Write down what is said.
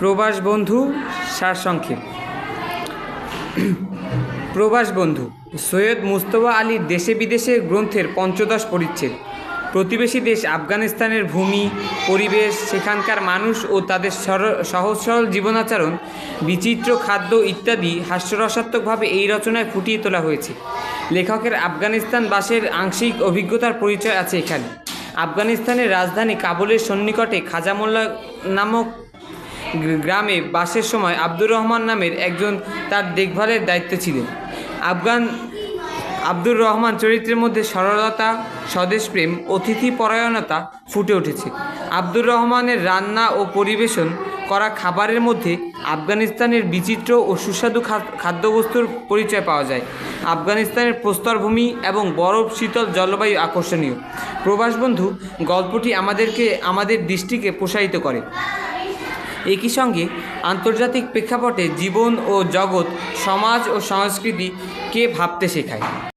প্রবাস বন্ধু সারসংক্ষেপ প্রবাস বন্ধু, সৈয়দ মুস্তফা আলীর দেশে বিদেশে গ্রন্থের পঞ্চদশ পরিচ্ছেদ। প্রতিবেশী দেশ আফগানিস্তানের ভূমি, পরিবেশ, সেখানকার মানুষ ও তাদের সহজ সরল জীবনাচরণ, বিচিত্র খাদ্য ইত্যাদি হাস্যরসাত্মকভাবে এই রচনায় ফুটিয়ে তোলা হয়েছে। লেখকের আফগানিস্তান বাসের আংশিক অভিজ্ঞতার পরিচয় আছে এখানে। আফগানিস্তানের রাজধানী কাবুলের সন্নিকটে খাজামোল্লা নামক গ্রামে বাসের সময় আব্দুর রহমান নামের একজন তার দেখভালের দায়িত্বে ছিলেন। আফগান আব্দুর রহমান চরিত্রের মধ্যে সরলতা স্বদেশপ্রেম অতিথি পরায়ণতা ফুটে উঠেছে। আব্দুর রহমানের রান্না ও পরিবেশন করা খাবারের মধ্যে আফগানিস্তানের বিচিত্র ও সুস্বাদু খাদ্যবস্তুর পরিচয় পাওয়া যায়। আফগানিস্তানের প্রস্তরভূমি এবং বরফ, শীতল জলবায়ু আকর্ষণীয়। প্রবাস বন্ধু গল্পটি আমাদেরকে, আমাদের দৃষ্টিকে প্রসারিত করে। একই সঙ্গে আন্তর্জাতিক প্রেক্ষাপটে জীবন ও জগৎ সমাজ ও সংস্কৃতিকে ভাবতে শেখায়?